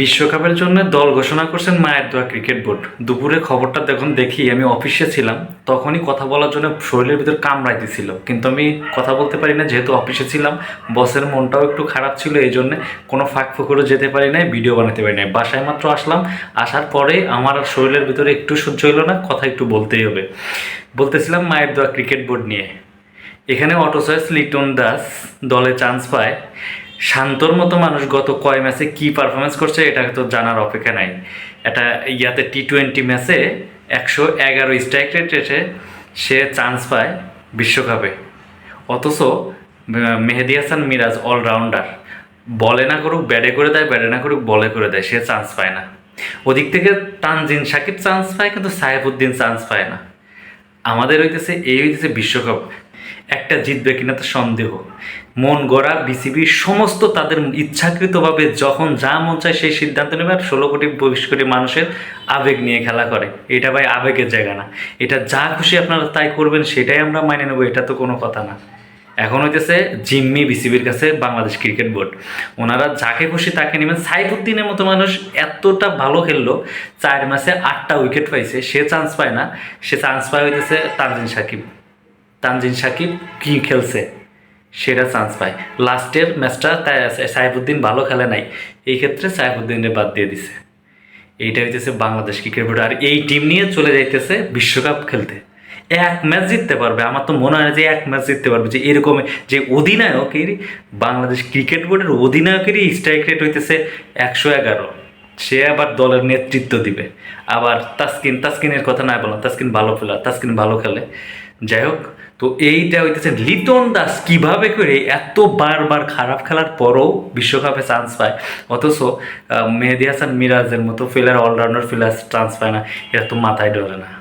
বিশ্বকাপের জন্য দল ঘোষণা করছেন মায়ের দোয়া ক্রিকেট বোর্ড। দুপুরে খবরটা যখন দেখি আমি অফিসে ছিলাম, তখনই কথা বলার জন্য শরীরের ভিতর কামড়াইতেছিল। কিন্তু আমি কথা বলতে পারি না, যেহেতু অফিসে ছিলাম, বসের মনটাও একটু খারাপ ছিল এই জন্য কোনো ফাঁক ফুকরও যেতে পারি নাই, ভিডিও বানাতে পারি নাই। বাসায় মাত্র আসলাম, আসার পরে আমার আর শরীরের ভিতরে একটু সহ্য হলো না, কথা একটু বলতেই হবে। বলতেছিলাম মায়ের দোয়া ক্রিকেট বোর্ড নিয়ে। এখানে অটো চয়েস লিটন দাস দলে চান্স পায়। শান্তর মতো মানুষ গত কয় ম্যাচে কি পারফরমেন্স করছে এটা তো জানার অপেক্ষা নাই। এটা ইয়াতে টি টোয়েন্টি ম্যাচে একশো এগারো স্ট্রাইক রেট রেটে সে চান্স পায় বিশ্বকাপে। অথচ মেহেদি হাসান মিরাজ অলরাউন্ডার বলে না করুক, ব্যাটে করে দেয়, ব্যাটে না করুক, বলে করে দেয়, সে চান্স পায় না। ওদিক থেকে তানজিন সাকিব চান্স পায়, কিন্তু সাহেবউদ্দিন চান্স পায় না। আমাদের হইতেছে, এই হইতেছে বিশ্বকাপ। একটা জিতবে কিনা তো সন্দেহ। মন গড়া বিসিবি সমস্ত তাদের ইচ্ছাকৃতভাবে যখন যা মন চায় সেই সিদ্ধান্ত নেবে আর ষোলো কোটি, বিশ কোটি মানুষের আবেগ নিয়ে খেলা করে। এটা ভাই আবেগের জায়গা না। এটা যা খুশি আপনারা তাই করবেন সেটাই আমরা মাইনে নেব, এটা তো কোনো কথা না। এখন হইতেছে জিম্মি বিসিবির কাছে বাংলাদেশ ক্রিকেট বোর্ড। ওনারা যাকে খুশি তাকে নেবেন। সাইফুদ্দিনের মতো মানুষ এতটা ভালো খেললো, চার মাসে আটটা উইকেট পাইছে, সে চান্স পায় না। সে চান্স পায় হইতেছে তানজিন সাকিব। তানজিন সাকিব কি খেলছে? সেটা চান্স পায়। লাস্টের ম্যাচটা তাই সাইফুদ্দিন ভালো খেলে নাই। এই ক্ষেত্রে সাইফুদ্দিনের বাদ দিয়ে দিছে। এইটা হইতেছে বাংলাদেশ ক্রিকেট বোর্ড। আর এই টিম নিয়ে চলে যাইতেছে বিশ্বকাপ খেলতে। এক ম্যাচ জিততে পারবে। আমার তো মনে হয় যে এক ম্যাচ জিততে পারবে। যে এরকম যে অধিনায়কের বাংলাদেশ ক্রিকেট বোর্ডের অধিনায়কেরই স্ট্রাইক রেট হইতেছে একশো এগারো। সে আবার দলের নেতৃত্ব দিবে। আবার তাসকিন তাসকিনের কথা না বললাম তাসকিন ভালো প্লেয়ার তাসকিন ভালো খেলে। যাই হোক তো এইটা হইতেছে লিটন দাস কীভাবে করে এত বারবার খারাপ খেলার পরও বিশ্বকাপে চান্স পায়? অথচ মেহেদি হাসান মিরাজের মতো ফিলার অলরাউন্ডার ফিলার চান্স পায় না। এরা তো মাথায় ধরে না।